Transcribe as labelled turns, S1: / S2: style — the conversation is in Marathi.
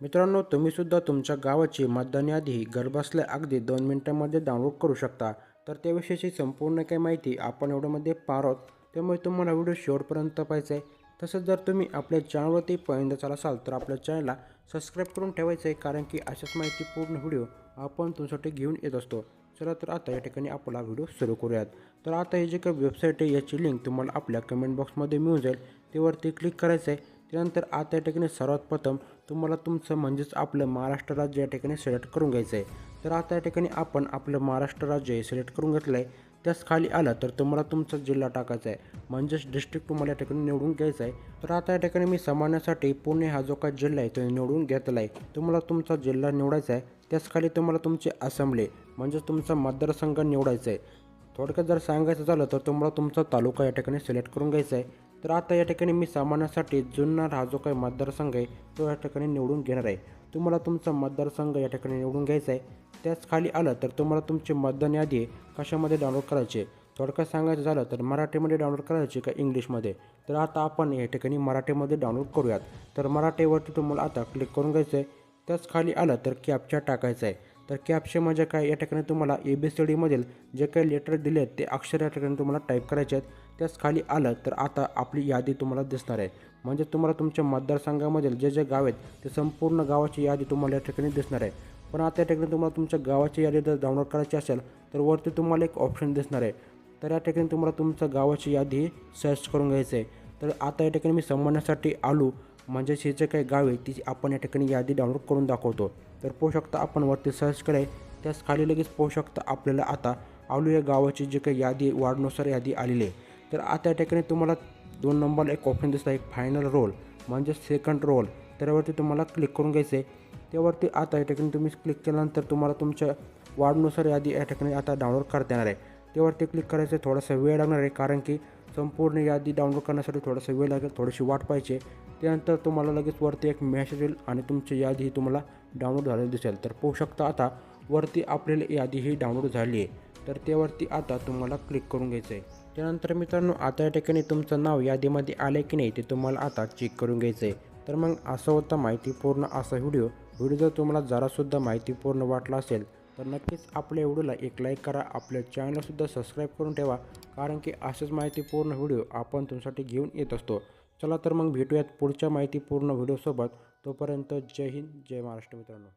S1: मित्रांनो तुम्हीसुद्धा तुमच्या गावाची मतदान यादी घरबसल्या अगदी दोन मिनिटांमध्ये डाउनलोड करू शकता. तर त्याविषयीची संपूर्ण काही माहिती आपण एवढ्यामध्ये पार आहोत. त्यामुळे तुम्हाला व्हिडिओ शेवटपर्यंत पाहायचा आहे. तसंच जर तुम्ही आपल्या चॅनलवरती पहिल्यांदाच असाल तर आपल्या चॅनलला सबस्क्राईब करून ठेवायचं आहे कारण की अशाच माहिती पूर्ण व्हिडिओ आपण तुमच्यासाठी घेऊन येत असतो. चला तर आता या ठिकाणी आपला व्हिडिओ सुरू करूयात. तर आता हे जे काही वेबसाईट आहे याची लिंक तुम्हाला आपल्या कमेंट बॉक्समध्ये मिळून जाईल. त्यावरती क्लिक करायचं आहे. त्यानंतर आता या ठिकाणी सर्वात प्रथम तुम्हाला तुमचं म्हणजेच आपलं महाराष्ट्र राज्य या ठिकाणी सिलेक्ट करून घ्यायचं आहे तर आता या ठिकाणी आपण आपलं महाराष्ट्र राज्य हे सिलेक्ट करून घेतलं आहे त्याच खाली आलं तर तुम्हाला तुमचा जिल्हा टाकायचा आहे म्हणजेच डिस्ट्रिक्ट तुम्हाला या ठिकाणी निवडून घ्यायचा आहे तर आता या ठिकाणी मी समान्यासाठी पुणे हा जो काही जिल्हा आहे तो निवडून घेतला आहे तुम्हाला तुमचा जिल्हा निवडायचा आहे त्याच खाली तुम्हाला तुमचे असेंब्ली म्हणजेच तुमचा मतदारसंघ निवडायचा आहे थोडक्यात जर सांगायचं झालं तर तुम्हाला तुमचा तालुका या ठिकाणी सिलेक्ट करून घ्यायचा आहे तर आता या ठिकाणी मी सामान्यासाठी जुन्नर हा जो काही मतदारसंघ आहे तो या ठिकाणी निवडून घेणार आहे. तुम्हाला तुमचा मतदारसंघ या ठिकाणी निवडून घ्यायचा आहे. त्याच खाली आलं तर तुम्हाला तुमची मतदान यादी कशामध्ये डाउनलोड करायची आहे? थोडक्यात सांगायचं झालं तर मराठीमध्ये डाउनलोड करायची का इंग्लिशमध्ये? तर आता आपण या ठिकाणी मराठीमध्ये डाउनलोड करूयात. तर मराठीवरती तुम्हाला आता क्लिक करून घ्यायचं आहे. त्याच खाली आलं तर कॅपचा टाकायचं आहे. तर कॅप्चे म्हणजे काय? या ठिकाणी तुम्हाला ए बी सी डीमधील जे काही लेटर दिले आहेत ते अक्षर या ठिकाणी तुम्हाला टाईप करायचे आहेत. त्याच खाली आलं तर आता आपली यादी तुम्हाला दिसणार आहे. म्हणजे तुम्हाला तुमच्या मतदारसंघामधील जे जे गाव आहेत ते संपूर्ण गावाची यादी तुम्हाला या ठिकाणी दिसणार आहे. पण आता या ठिकाणी तुम्हाला तुमच्या गावाची यादी जर डाउनलोड करायची असेल तर वरती तुम्हाला एक ऑप्शन दिसणार आहे. तर या ठिकाणी तुम्हाला तुमच्या गावाची यादी सर्च करून घ्यायचं आहे. तर आता या ठिकाणी मी समजण्यासाठी आलो. म्हणजेच हे जे काही गाव आहे ती आपण या ठिकाणी यादी डाउनलोड करून दाखवतो. तर पोहू शकता आपण वरती सर्च करे त्याच खाली लगेच पोहू शकता आपल्याला आता आलू या गावाची जी काही यादी वाढनुसार यादी आलेली आहे. तर आता या ठिकाणी तुम्हाला दोन नंबरला एक ऑप्शन दिसतं एक फायनल रोल म्हणजे सेकंड रोल त्यावरती तुम्हाला क्लिक करून घ्यायचं आहे त्यावरती आता या ठिकाणी तुम्ही क्लिक केल्यानंतर तुम्हाला तुमच्या वाढनुसार यादी या ठिकाणी आता डाउनलोड करता येणार आहे. त्यावरती क्लिक करायचं थोडासा वेळ लागणार आहे कारण की संपूर्ण यादी डाउनलोड करण्यासाठी थोडासा वेळ लागेल थोडीशी वाट पाहिजे त्यानंतर तुम्हाला लगेच वरती एक मॅसेज येईल आणि तुमची यादी ही तुम्हाला डाउनलोड झालेली दिसेल. तर पाहू शकता आता वरती आपल्याला यादी ही डाउनलोड झाली आहे. तर त्यावरती आता तुम्हाला क्लिक करून घ्यायचं आहे. त्यानंतर मित्रांनो आता या ठिकाणी तुमचं नाव यादीमध्ये आलं की नाही ते तुम्हाला आता चेक करून घ्यायचं आहे तर मग असं होतं माहितीपूर्ण असा व्हिडिओ. व्हिडिओ जर तुम्हाला जरासुद्धा माहितीपूर्ण वाटला असेल तर नक्कीच आपल्या व्हिडिओला एक लाईक करा. आपल्या चॅनलसुद्धा सबस्क्राईब करून ठेवा. कारण की असेच माहितीपूर्ण व्हिडिओ आपण तुमच्यासाठी घेऊन येत असतो. चला तर मग भेटूयात पुढच्या माहितीपूर्ण व्हिडिओसोबत. तोपर्यंत जय हिंद जय महाराष्ट्र मित्रांनो.